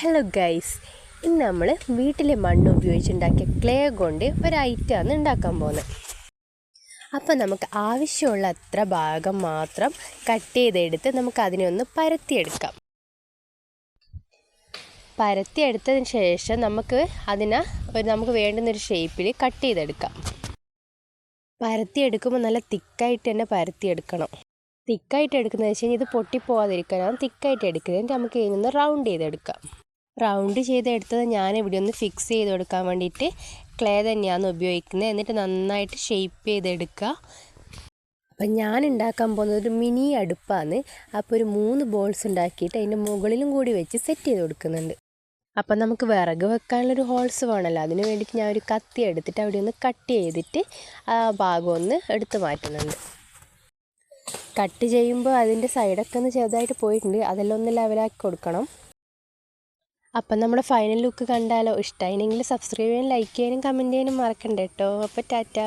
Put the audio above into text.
Hello guys ഇന്ന് നമ്മൾ വീട്ടിലെ മണ്ണ് ഉപയോഗിച്ചുണ്ടാക്കിയ ക്ലേ കൊണ്ട് ഒരു ഐറ്റമാണ് ഉണ്ടാക്കാൻ പോകുന്നത്. അപ്പോൾ നമുക്ക് ആവശ്യമുള്ള അത്ര ഭാഗം മാത്രം കട്ട് ചെയ്തെടുത്ത് നമുക്ക് അതിനെ ഒന്ന് പരത്തിയെടുക്കാം. പരത്തിയെടുത്തതിന് ശേഷം നമുക്ക് അതിനെ ഒരു നമുക്ക് വേണ്ടുന്നൊരു ഷേപ്പിൽ കട്ട് ചെയ്തെടുക്കാം. പരത്തിയെടുക്കുമ്പോൾ നല്ല തിക്കായിട്ട് തന്നെ പരത്തിയെടുക്കണം. തിക്കായിട്ട് എടുക്കുന്നത് വെച്ച് കഴിഞ്ഞാൽ ഇത് പൊട്ടിപ്പോവാതിരിക്കാനാണ് തിക്കായിട്ട് എടുക്കുന്നത്. നമുക്ക് ഇതിൽ നിന്ന് റൗണ്ട് ചെയ്തെടുക്കാം. റൗണ്ട് ചെയ്തെടുത്തത് ഞാൻ ഇവിടെ ഒന്ന് ഫിക്സ് ചെയ്ത് കൊടുക്കാൻ വേണ്ടിയിട്ട് ക്ലേ തന്നെയാണ് ഉപയോഗിക്കുന്നത്. എന്നിട്ട് നന്നായിട്ട് ഷേപ്പ് ചെയ്തെടുക്കുക അപ്പം ഞാൻ ഉണ്ടാക്കാൻ പോകുന്നത് ഒരു മിനി അടുപ്പാണ്. അപ്പോൾ ഒരു മൂന്ന് ബോൾസ് ഉണ്ടാക്കിയിട്ട് അതിന്റെ മുകളിലും കൂടി വെച്ച് സെറ്റ് ചെയ്ത് കൊടുക്കുന്നുണ്ട്. അപ്പം നമുക്ക് വിറക് വെക്കാനുള്ളൊരു ഹോൾസ് വേണമല്ലോ അതിന് വേണ്ടിയിട്ട് ഞാൻ ഒരു കത്തി എടുത്തിട്ട് അവിടെ ഒന്ന് കട്ട് ചെയ്തിട്ട് ആ ഭാഗം ഒന്ന് എടുത്ത് മാറ്റുന്നുണ്ട്. കട്ട് ചെയ്യുമ്പോൾ അതിന്റെ സൈഡൊക്കെ ഒന്ന് ചെറുതായിട്ട് പോയിട്ടുണ്ട്. അതെല്ലാം ഒന്ന് ലെവലാക്കി കൊടുക്കണം. അപ്പം നമ്മുടെ ഫൈനൽ ലുക്ക് കണ്ടാലോ? ഇഷ്ടമായിനെങ്കിൽ സബ്സ്ക്രൈബ് ചെയ്യാനും ലൈക്ക് ചെയ്യാനും കമന്റ് ചെയ്യാനും മറക്കണ്ട കേട്ടോ. അപ്പോൾ ടാറ്റ.